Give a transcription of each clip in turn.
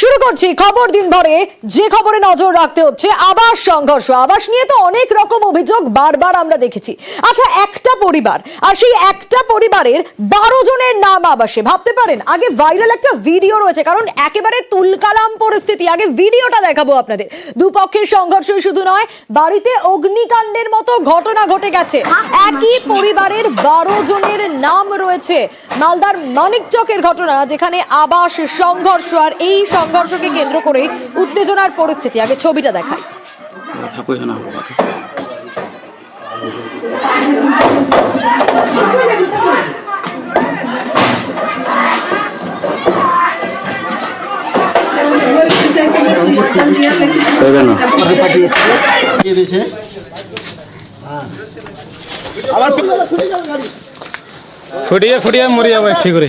শুরু করছি খবর দিন ভরে যে খবরে নজর রাখতে হচ্ছে আবাস সংঘর্ষ। আবাস নিয়ে তো অনেক রকম অভিযোগ বারবার আমরা দেখেছি। আচ্ছা একটা পরিবার আর সেই একটা পরিবারের বারো জনের নাম আবাসে। ভাবতে পারেন, আগে ভাইরাল একটা ভিডিও রয়েছে, কারণ একেবারে তুলকালাম পরিস্থিতি। আগে ভিডিওটা দেখাবো আপনাদের। দুপক্ষের সংঘর্ষ শুধু নয়, বাড়িতে অগ্নিকাণ্ডের মতো ঘটনা ঘটে গেছে। একই পরিবারের বারো জনের নাম রয়েছে। মালদার মানিকচকের ঘটনা, যেখানে আবাস সংঘর্ষ আর এই সংঘর্ষকে কেন্দ্র করে উত্তেজনার পরিস্থিতি। আগে ছবিটা দিয়েছে ফুটিয়ে ফুটিয়ে মরে যাব ঠিক করে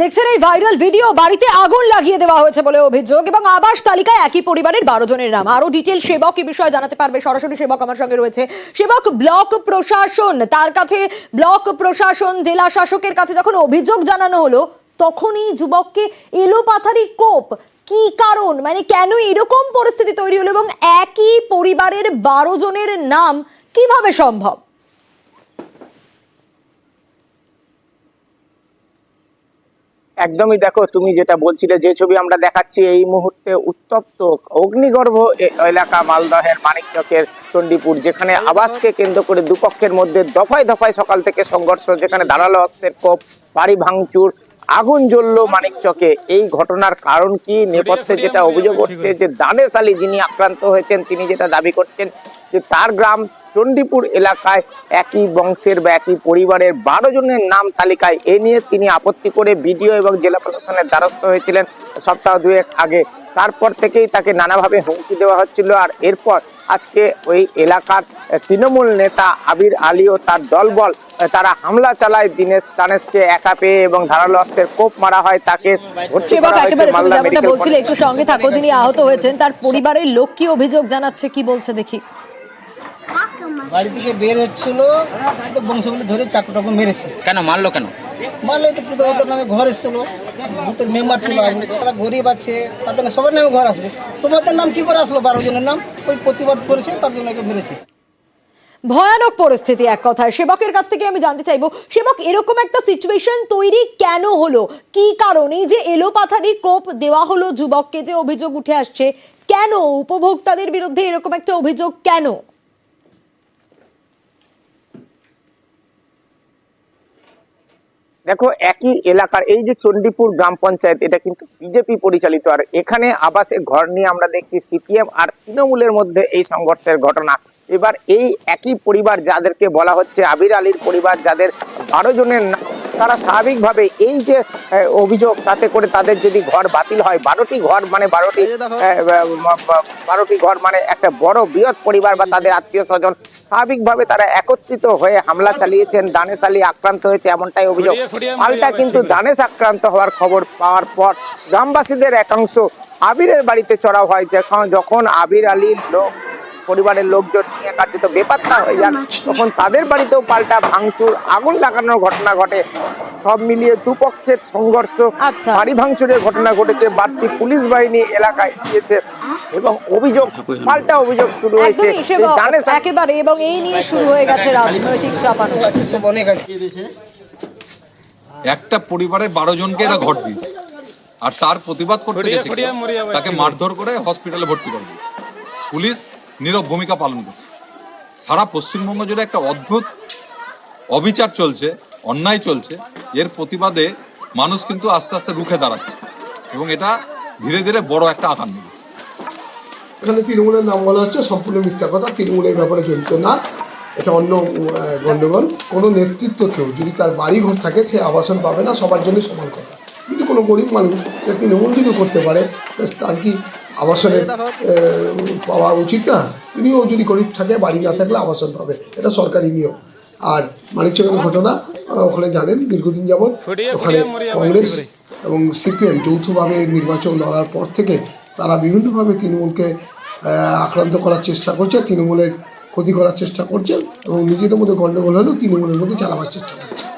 দেখছেন এই ভাইরাল ভিডিও, বাড়িতে আগুন লাগিয়ে দেওয়া হয়েছে বলে অভিযোগ এবং আবাস তালিকায় একই পরিবারের বারো জনের নাম। আরও ডিটেল সেবক এই বিষয়ে জানাতে পারবে সরাসরি সেবক আমার সঙ্গে রয়েছে। সেবক ব্লক প্রশাসন, তার কাছে ব্লক প্রশাসন, জেলা শাসকের কাছে যখন অভিযোগ জানানো হলো, তখনই যুবককে এলো পাথারি কোপ। কি কারণ? মানে কেন এরকম পরিস্থিতি তৈরি হলো এবং একই পরিবারের বারো জনের নাম কীভাবে সম্ভব? একদমই দেখো তুমি যেটা বলছিলে যে ছবি আমরা দেখাচ্ছি এই মুহূর্তে উত্তপ্ত অগ্নিগর্ভ এলাকা মালদহের মানিকচকের চণ্ডীপুর যেখানে আবাসকে কেন্দ্র করে দুপক্ষের মধ্যে দফায় দফায় সকাল থেকে সংঘর্ষ যেখানে ধারালো অস্ত্রের কোপ বাড়ি ভাঙচুর আগুন জ্বললো মানিকচকে। এই ঘটনার কারণ কি? নেপথ্যে যেটা অভিযোগ হচ্ছে যে দানেশ আলী যিনি আক্রান্ত হয়েছেন তিনি যেটা দাবি করছেন যে তার গ্রাম চণ্ডীপুর এলাকায় একই বংশের বা একই পরিবারের বারো জনের নাম তালিকায় এ নিয়ে তিনি আপত্তি করে বিডিও এবং জেলা প্রশাসনের দ্বারস্থ হয়েছিলেন সপ্তাহ দুয়েক আগে। তারপর থেকেই তাকে নানাভাবে হুমকি দেওয়া হচ্ছিল আর এরপর আজকে ওই এলাকার তৃণমূল নেতা আবির আলী ও তার দলবল তারা হামলা চালায় দিনেশ দানেশকে একা পেয়ে এবং ধারালো অস্ত্রের কোপ মারা হয় তাকে বলছিলে একটু সঙ্গে থাকো যিনি আহত হয়েছেন তার পরিবারের লোক কি অভিযোগ জানাচ্ছে কি বলছে দেখি। বাড়ি থেকে বের হচ্ছিল বংশগুলি ধরে চাকু টাকু মেরেছে। কেন? মারলো কেন? মারলে তো কিন্তু ওদের নামে ঘর এসেছিল বুথের মেম্বার ছিল তারা গরিব আছে তাদের সবার নামে ঘর আসবে। তোমাদের নাম কি করে আসলো? বারো জনের নাম? ওই প্রতিবাদ করেছে তার জন্য মেরেছে। ভয়ানক পরিস্থিতি এক কথায়। সেবকের কাছ থেকে আমি জানতে চাইব সেবক এরকম একটা সিচুয়েশন তৈরি কেন হলো? কি কারণ এই যে এলোপাথারি কোপ দেওয়া হলো যুবককে যে অভিযোগ উঠে আসছে? কেন? উপভোক্তাদের বিরুদ্ধে এরকম একটা অভিযোগ কেন? দেখো একই এলাকার এই যে চণ্ডীপুর গ্রাম পঞ্চায়েত এটা কিন্তু বিজেপি পরিচালিত। আর এখানে আবাসে ঘর নিয়ে আমরা দেখছি সিপিএম আর তৃণমূলের মধ্যে এই সংঘর্ষের ঘটনা। এবার এই একই পরিবার যাদেরকে বলা হচ্ছে আবির আলীর পরিবার যাদের বারো জনের নাম, তারা স্বাভাবিকভাবে এই যে অভিযোগ তাতে করে তাদের যদি ঘর বাতিল হয় বারোটি ঘর মানে বারোটি বারোটি ঘর মানে একটা বড় বৃহৎ পরিবার বা তাদের আত্মীয় স্বজন স্বাভাবিকভাবে তারা একত্রিত হয়ে হামলা চালিয়েছেন দানেশ আলী আক্রান্ত হয়েছে এমনটাই অভিযোগ। পাল্টা কিন্তু দানেশ আক্রান্ত হওয়ার খবর পাওয়ার পর গ্রামবাসীদের একাংশ আবিরের বাড়িতে চড়াও হয় যখন আবির আলীর লোক পরিবারের লোকজন নিয়ে কার্যত বেপাত্তা হয়ে যান। তখন তাদের বাড়িতেও পাল্টা ভাঙচুর আগুন লাগানোর ঘটনা ঘটে। সব মিলিয়ে দুপক্ষের সংঘর্ষ আচ্ছা। বাড়ি ভাঙচুরের ঘটনা ঘটেছে বাড়তি পুলিশ বাহিনী এলাকায় গিয়েছে এবং অভিযোগ পাল্টা অভিযোগ শুরু হয়েছে। একেবারে এবং এই নিয়ে শুরু হয়ে গেছে রাজনৈতিক চাপানো। একটা পরিবারের বারো জনকে এরা ঘর দিয়েছে। আর তার প্রতিবাদ করতে গেছে তাকে মারধর করে হসপিটালে ভর্তি করে দিয়েছে। পুলিশ নীরব ভূমিকা পালন করছে। সারা পশ্চিমবঙ্গ জুড়ে একটা অদ্ভুত অবিচার চলছে, অন্যায় চলছে। এর প্রতিবাদে মানুষ কিন্তু আস্তে আস্তে রুখে দাঁড়াচ্ছে। এবং এটা ধীরে ধীরে বড় একটা আকার নেবে। এখানে তৃণমূলের নাম বলা হচ্ছে সম্পূর্ণ মিথ্যা কথা, তৃণমূল এই ব্যাপারে জড়িত না। এটা অন্য গণ্ডগোল কোনো নেতৃত্ব কেউ, যদি তার বাড়ি ঘর থাকে, সে আবাসন পাবে না, সবার জন্য সমান কথা। কোনো গরিব মানুষ তৃণমূল যদি করতে পারে, তার কি আবাসনের পাওয়া উচিত না। তিনিও যদি গরিব থাকে বাড়ি না থাকলে আবাসন পাবে। এটা সরকারি নিয়ম। আর মানিকচকের ঘটনা ওখানে জানেন দীর্ঘদিন যাবৎ। ওখানে কংগ্রেস এবং সিপিএম যৌথভাবে নির্বাচন লড়ার পর থেকে তারা বিভিন্নভাবে তৃণমূলকে আক্রান্ত করার চেষ্টা করছে তৃণমূলের ক্ষতি করার চেষ্টা করছে এবং নিজেদের মধ্যে গণ্ডগোল হলেও তৃণমূলের মধ্যে চালাবার চেষ্টা করছে।